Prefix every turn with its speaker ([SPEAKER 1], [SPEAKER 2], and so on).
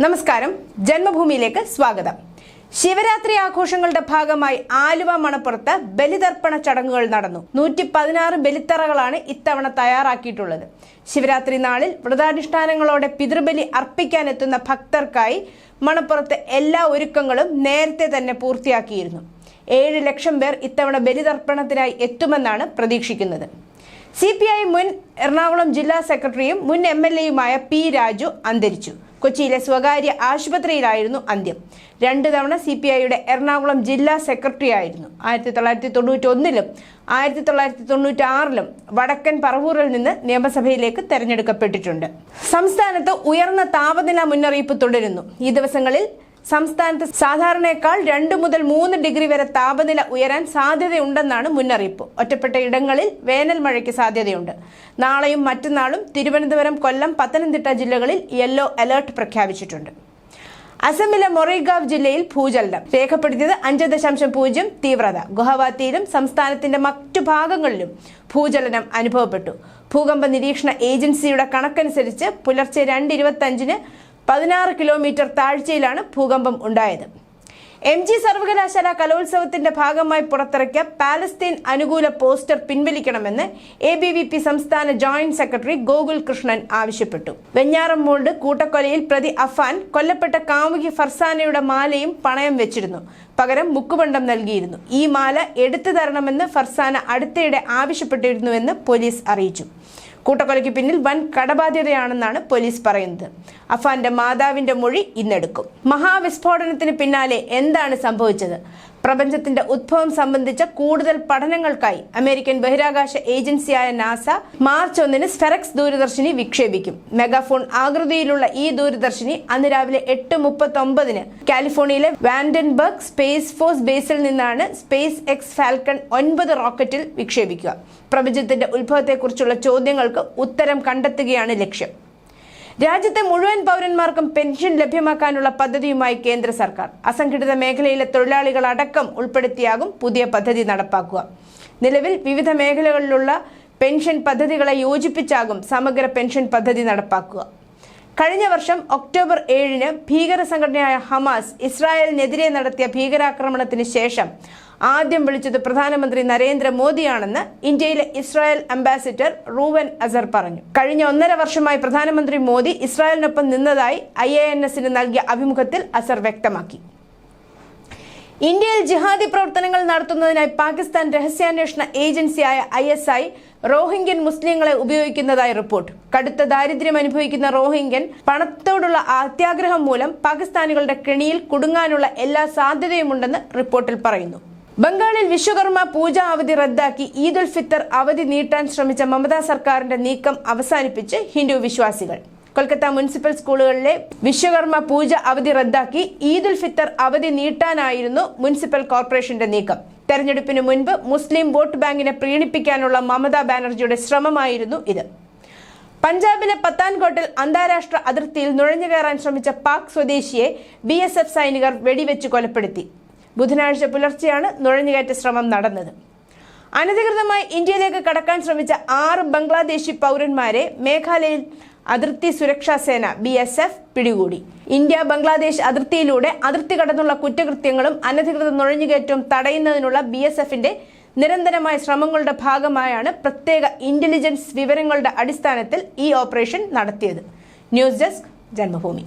[SPEAKER 1] നമസ്കാരം. ജന്മഭൂമിയിലേക്ക് സ്വാഗതം. ശിവരാത്രി ആഘോഷങ്ങളുടെ ഭാഗമായി ആലുവ മണപ്പുറത്ത് ബലിതർപ്പണ ചടങ്ങുകൾ നടന്നു. നൂറ്റി പതിനാറ് ബലിത്തറകളാണ് ഇത്തവണ തയ്യാറാക്കിയിട്ടുള്ളത്. ശിവരാത്രി നാളിൽ വ്രതാനുഷ്ഠാനങ്ങളോടെ പിതൃബലി അർപ്പിക്കാനെത്തുന്ന ഭക്തർക്കായി മണപ്പുറത്ത് എല്ലാ ഒരുക്കങ്ങളും നേരത്തെ തന്നെ പൂർത്തിയാക്കിയിരുന്നു. ഏഴ് ലക്ഷം പേർ ഇത്തവണ ബലിതർപ്പണത്തിനായി എത്തുമെന്നാണ് പ്രതീക്ഷിക്കുന്നത്. സി മുൻ എറണാകുളം ജില്ലാ സെക്രട്ടറിയും മുൻ എം എൽ എയുമായ പി രാജു അന്തരിച്ചു. കൊച്ചിയിലെ സ്വകാര്യ ആശുപത്രിയിലായിരുന്നു അന്ത്യം. രണ്ട് തവണ സി പി ഐയുടെ എറണാകുളം ജില്ലാ സെക്രട്ടറി ആയിരുന്നു ആയിരത്തി തൊള്ളായിരത്തി തൊണ്ണൂറ്റി ഒന്നിലും ആയിരത്തി തൊള്ളായിരത്തി തൊണ്ണൂറ്റി ആറിലും വടക്കൻ പറവൂറിൽ നിന്ന് നിയമസഭയിലേക്ക് തെരഞ്ഞെടുക്കപ്പെട്ടിട്ടുണ്ട്. സംസ്ഥാനത്ത് ഉയർന്ന താപനില മുന്നറിയിപ്പ് തുടരുന്നു. ഈ ദിവസങ്ങളിൽ സംസ്ഥാനത്ത് സാധാരണയേക്കാൾ രണ്ട് മുതൽ മൂന്ന് ഡിഗ്രി വരെ താപനില ഉയരാൻ സാധ്യതയുണ്ടെന്നാണ് മുന്നറിയിപ്പ്. ഒറ്റപ്പെട്ട ഇടങ്ങളിൽ വേനൽ മഴയ്ക്ക് സാധ്യതയുണ്ട്. നാളെയും മറ്റന്നാളും തിരുവനന്തപുരം കൊല്ലം പത്തനംതിട്ട ജില്ലകളിൽ യെല്ലോ അലേർട്ട് പ്രഖ്യാപിച്ചിട്ടുണ്ട്. അസമിലെ മൊറൈഗാവ് ജില്ലയിൽ ഭൂചലനം. രേഖപ്പെടുത്തിയത് അഞ്ച് ദശാംശം പൂജ്യം തീവ്രത. ഗുവാഹത്തിയിലും സംസ്ഥാനത്തിന്റെ മറ്റു ഭാഗങ്ങളിലും ഭൂചലനം അനുഭവപ്പെട്ടു. ഭൂകമ്പ നിരീക്ഷണ ഏജൻസിയുടെ കണക്കനുസരിച്ച് പുലർച്ചെ രണ്ട് ഇരുപത്തഞ്ചിന് പതിനാറ് കിലോമീറ്റർ താഴ്ചയിലാണ് ഭൂകമ്പം ഉണ്ടായത്. എം ജി സർവകലാശാല കലോത്സവത്തിന്റെ ഭാഗമായി പുറത്തിറക്കിയ പാലസ്തീൻ അനുകൂല പോസ്റ്റർ പിൻവലിക്കണമെന്ന് എ ബി വി പി സംസ്ഥാന ജോയിന്റ് സെക്രട്ടറി ഗോകുൽ കൃഷ്ണൻ ആവശ്യപ്പെട്ടു. വെഞ്ഞാറം മോൾഡ് കൂട്ടക്കൊലയിൽ പ്രതി അഫാൻ കൊല്ലപ്പെട്ട കാമുകി ഫർസാനയുടെ മാലയും പണയം വെച്ചിരുന്നു. പകരം മുക്കുപണ്ടം നൽകിയിരുന്നു. ഈ മാല എടുത്തു തരണമെന്ന് ഫർസാന അടുത്തിടെ ആവശ്യപ്പെട്ടിരുന്നുവെന്ന് പോലീസ് അറിയിച്ചു. കൂട്ടക്കൊലയ്ക്ക് പിന്നിൽ വൻ കടബാധ്യതയാണെന്നാണ് പോലീസ് പറയുന്നത്. അഫാന്റെ മാതാവിന്റെ മൊഴി ഇന്നെടുക്കും. മഹാവിസ്ഫോടനത്തിന് പിന്നാലെ എന്താണ് സംഭവിച്ചത്? പ്രപഞ്ചത്തിന്റെ ഉത്ഭവം സംബന്ധിച്ച കൂടുതൽ പഠനങ്ങൾക്കായി അമേരിക്കൻ ബഹിരാകാശ ഏജൻസിയായ നാസ മാർച്ച് ഒന്നിന് സ്ഫെറക്സ് ദൂരദർശിനി വിക്ഷേപിക്കും. മെഗാഫോൺ ആകൃതിയിലുള്ള ഈ ദൂരദർശിനി അന്ന് രാവിലെ എട്ട് മുപ്പത്തി ഒമ്പതിന് കാലിഫോർണിയയിലെ വാൻഡൻബർഗ് സ്പേസ് ഫോഴ്സ് ബേസിൽ നിന്നാണ് സ്പേസ് എക്സ് ഫാൽക്കൺ ഒൻപത് റോക്കറ്റിൽ വിക്ഷേപിക്കുക. പ്രപഞ്ചത്തിന്റെ ഉത്ഭവത്തെക്കുറിച്ചുള്ള ചോദ്യങ്ങൾക്ക് ഉത്തരം കണ്ടെത്തുകയാണ് ലക്ഷ്യം. രാജ്യത്തെ മുഴുവൻ പൗരന്മാർക്കും പെൻഷൻ ലഭ്യമാക്കാനുള്ള പദ്ധതിയുമായി കേന്ദ്ര സർക്കാർ. അസംഘടിത മേഖലയിലെ തൊഴിലാളികൾ അടക്കം ഉൾപ്പെടുത്തിയാകും പുതിയ പദ്ധതി നടപ്പാക്കുക. നിലവിൽ വിവിധ മേഖലകളിലുള്ള പെൻഷൻ പദ്ധതികളെ യോജിപ്പിച്ചാകും സമഗ്ര പെൻഷൻ പദ്ധതി നടപ്പാക്കുക. കഴിഞ്ഞ വർഷം ഒക്ടോബർ ഏഴിന് ഭീകര സംഘടനയായ ഹമാസ് ഇസ്രായേലിനെതിരെ നടത്തിയ ഭീകരാക്രമണത്തിന് ശേഷം ആദ്യം വിളിച്ചത് പ്രധാനമന്ത്രി നരേന്ദ്രമോദിയാണെന്ന് ഇന്ത്യയിലെ ഇസ്രായേൽ അംബാസിഡർ റൂവൻ അസർ പറഞ്ഞു. കഴിഞ്ഞ ഒന്നര വർഷമായി പ്രധാനമന്ത്രി മോദി ഇസ്രായേലിനൊപ്പം നിന്നതായി ഐ നൽകിയ അഭിമുഖത്തിൽ അസർ വ്യക്തമാക്കി. ഇന്ത്യയിൽ ജിഹാദി പ്രവർത്തനങ്ങൾ നടത്തുന്നതിനായി പാകിസ്ഥാൻ രഹസ്യാന്വേഷണ ഏജൻസിയായ ഐ എസ് ഐ റോഹിംഗ്യൻ മുസ്ലിങ്ങളെ ഉപയോഗിക്കുന്നതായി റിപ്പോർട്ട്. കടുത്ത ദാരിദ്ര്യം അനുഭവിക്കുന്ന റോഹിംഗ്യൻ പണത്തോടുള്ള അത്യാഗ്രഹം മൂലം പാകിസ്ഥാനികളുടെ കെണിയിൽ കുടുങ്ങാനുള്ള എല്ലാ സാധ്യതയുമുണ്ടെന്ന് റിപ്പോർട്ടിൽ പറയുന്നു. ബംഗാളിൽ വിശ്വകർമ്മ പൂജ അവധി റദ്ദാക്കി ഈദുൽ ഫിത്തർ അവധി നീട്ടാൻ ശ്രമിച്ച മമതാ സർക്കാരിന്റെ നീക്കം അവസാനിപ്പിച്ച് ഹിന്ദു വിശ്വാസികൾ. കൊൽക്കത്ത മുനിസിപ്പൽ സ്കൂളുകളിലെ വിശ്വകർമ്മ പൂജ അവധി റദ്ദാക്കി ഈദുൽ ഫിത്തർ അവധി നീട്ടാനായിരുന്നു മുനിസിപ്പൽ കോർപ്പറേഷന്റെ നീക്കം. തെരഞ്ഞെടുപ്പിന് മുൻപ് മുസ്ലിം വോട്ട് ബാങ്കിനെ പ്രീണിപ്പിക്കാനുള്ള മമതാ ബാനർജിയുടെ ശ്രമമായിരുന്നു ഇത്. പഞ്ചാബിലെ പത്താൻകോട്ടിൽ അന്താരാഷ്ട്ര അതിർത്തിയിൽ നുഴഞ്ഞു കയറാൻ ശ്രമിച്ച പാക് സ്വദേശിയെ ബി എസ് എഫ് സൈനികർ വെടിവെച്ച് കൊലപ്പെടുത്തി. ബുധനാഴ്ച പുലർച്ചെയാണ് നുഴഞ്ഞുകയറ്റ ശ്രമം നടന്നത്. അനധികൃതമായി ഇന്ത്യയിലേക്ക് കടക്കാൻ ശ്രമിച്ച ആറ് ബംഗ്ലാദേശി പൗരന്മാരെ മേഘാലയയിൽ അതിർത്തി സുരക്ഷാ സേന ബി എസ് എഫ് പിടികൂടി. ഇന്ത്യ ബംഗ്ലാദേശ് അതിർത്തിയിലൂടെ അതിർത്തി കടന്നുള്ള കുറ്റകൃത്യങ്ങളും അനധികൃത നുഴഞ്ഞുകയറ്റവും തടയുന്നതിനുള്ള ബി എസ് എഫിന്റെ നിരന്തരമായ ശ്രമങ്ങളുടെ ഭാഗമായാണ് പ്രത്യേക ഇന്റലിജൻസ് വിവരങ്ങളുടെ അടിസ്ഥാനത്തിൽ ഈ ഓപ്പറേഷൻ നടത്തിയത്. News desk Janmabhumi.